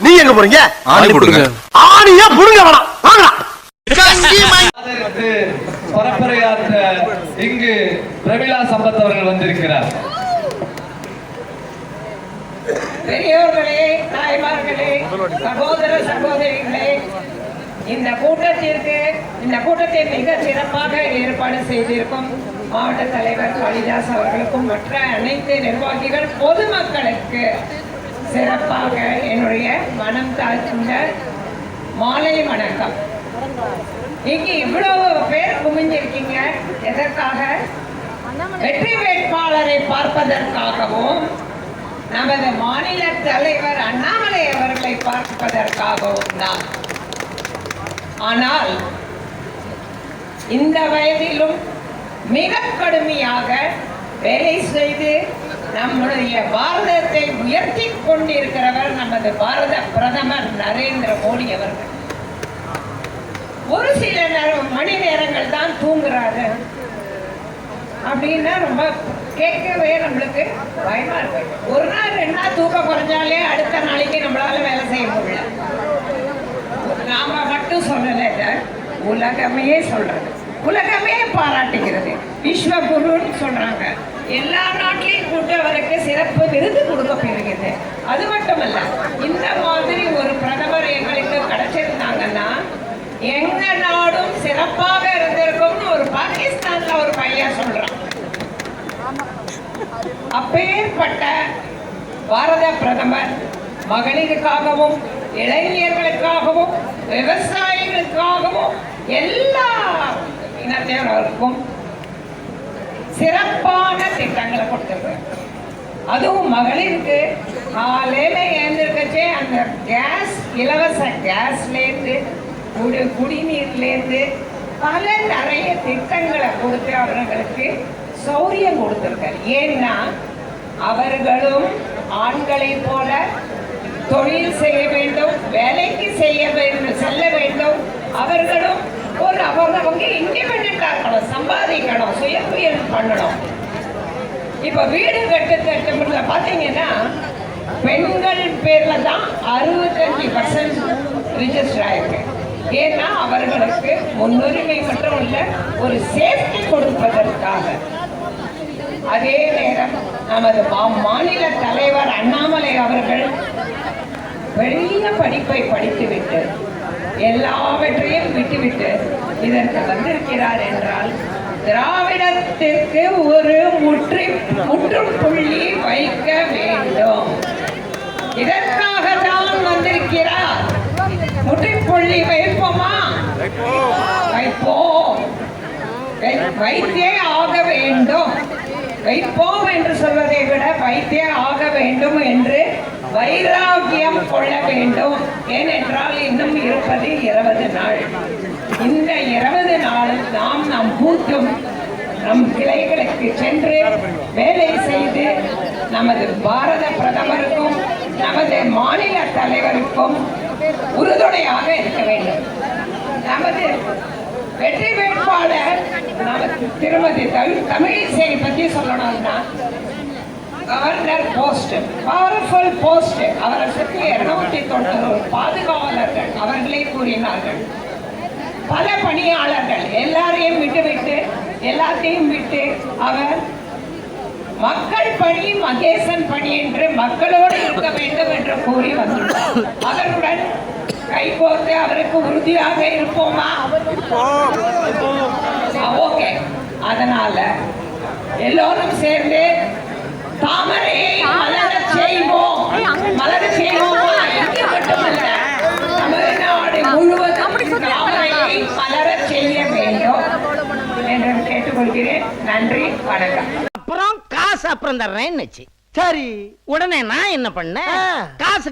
நீ எங்க போறீங்க? ஆணி போடுங்க. ஆணியா புடுங்க வேணாம். பரப்புரையாற்ற இங்கு பிரமிளா சம்பத் அவர்கள் வந்திருக்கிறார் பெரியோர்களே தாய்மார்களே சகோதர சகோதரிகளே இந்த கூட்டத்திற்கு இந்த கூட்டத்தை மிக சிறப்பாக ஏற்பாடு செய்திருக்கும் மாவட்ட தலைவர் காளிதாஸ் அவர்களுக்கும் மற்ற அனைத்து நிர்வாகிகள் பொதுமக்களுக்கு சிறப்பாக என்னுடைய மனம் தாழ்ந்த மாலை வணக்கம். இங்கு இவ்வளவு பேர் குமிஞ்சிருக்கீங்க. எதற்காக? வெற்றி வேட்பாளரை பார்ப்பதற்காகவும் நமது மாநில தலைவர் அண்ணாமலை அவர்களை பார்ப்பதற்காகவும் தான். ஆனால் இந்த வயதிலும் மிக கடுமையாக வேலை செய்து நம்முடைய பாரதத்தை உயர்த்தி கொண்டிருக்கிறவர் நமது பாரத பிரதமர் நரேந்திர மோடி அவர்கள். ஒரு சில நேரம் மணி நேரங்கள் தான் தூங்குறாரு. அப்படின்னா ரொம்ப கேட்கவே நம்மளுக்கு பயமா இருக்கு. ஒரு நாள் ரெண்டு நாள் தூக்கம் குறைஞ்சாலே அடுத்த நாளைக்கு நம்மளால வேலை செய்ய முடியல. நாம மட்டும் சொல்லல உலகமே சொல்றது. உலகமே பாராட்டுகிறது. விஸ்வகுருன்னு சொல்றாங்க. எல்லா நாட்டிலையும் கூட்டவருக்கு சிறப்பு விருது கொடுக்கப்படுகிறது அது மட்டுமல்ல இந்த மாதிரி ஒரு பிரதமர் எங்களுக்கு கிடைச்சிருந்தாங்கன்னா எங்க நாடும் சிறப்பாக இருந்திருக்கும்னு ஒரு பாகிஸ்தான்ல ஒரு பையன் சொல்றான். அப்பேற்பட்ட பாரத பிரதமர் மகளிருக்காகவும் இளைஞர்களுக்காகவும் விவசாயிகளுக்காகவும் எல்லா இனத்தினருக்கும் சிறப்பான திட்டங்களை கொடுத்துருக்காங்க அதுவும் மகளிருக்கு காலையில் ஏந்திருக்கச்சே அந்த கேஸ் இலவச கேஸ்லேருந்து குடி குடிநீர்லேருந்து பல நிறைய திட்டங்களை கொடுத்து அவர்களுக்கு சௌரியம் கொடுத்துருக்காரு. ஏன்னா அவர்களும் ஆண்களைப் போல தொழில் செய்ய வேண்டும் வேலைக்கு செய்ய வேண்டும் செல்ல வேண்டும். அவர்களும் ஒரு அவங்க அவங்க இண்டிபெண்டா இருக்கணும் சம்பாதிக்கணும் சுயமுயல் பண்ணணும். இப்ப வீடு கட்டு திட்டமிடல பாத்தீங்கன்னா பெண்கள் பேர்ல தான் அறுபத்தஞ்சு பர்சன்ட் ரிஜிஸ்டர் ஆயிருக்கு. ஏன்னா அவர்களுக்கு முன்னுரிமை மட்டும் இல்ல ஒரு சேஃப்டி கொடுப்பதற்காக. அதே நேரம் நமது மா- மாநில தலைவர் அண்ணாமலை அவர்கள் பெரிய படிப்பை படித்துவிட்டு எல்லாவற்றையும் விட்டுவிட்டு இதற்கு வந்திருக்கிறார் என்றால் திராவிடத்திற்கு ஒரு முற்றி முற்றுப்புள்ளி வைக்க வேண்டும். இதற்காக தான் வந்திருக்கிறார் முற்றுப்புள்ளி வைப்போமா? வைப்போம். வைத்தே ஆக வேண்டும். வைப்போம் என்று சொல்வதை விட வைத்தே ஆக வேண்டும் என்று வைராகியம் கொள்ள வேண்டும். ஏனென்றால் இன்னும் இருப்பது இருபது நாள். இந்த இருபது நாள் நாம் நம் பூத்தும் நம் கிளைகளுக்கு சென்று வேலை செய்து நமது பாரத பிரதமருக்கும் நமது மாநில தலைவருக்கும் உறுதுணையாக இருக்க வேண்டும். நமது வெற்றி வேட்பாளர் நமக்கு திருமதி தமிழ் தமிழிசை பற்றி சொல்லணும்னா கவர்னர் போஸ்ட் பவர்ஃபுல் போஸ்ட் அவரை சுற்றி இருநூத்தி தொண்ணூறு பாதுகாவலர்கள் அவர்களே கூறினார்கள். பல பணியாளர்கள் எல்லாரையும் விட்டுவிட்டு எல்லாத்தையும் விட்டு அவர் மக்கள் பணி மகேசன் பணி என்று மக்களோடு இருக்க வேண்டும் என்று கூறி வந்துள்ளார் அவருடன் கைகோர்த்து அவருக்கு உறுதியாக இருப்போமா? ஓகே. அதனால எல்லோரும் சேர்ந்து அப்புறம் காசு அப்புறம் தர்றேன்னு சரி உடனே நான் என்ன பண்ணேன்? காசு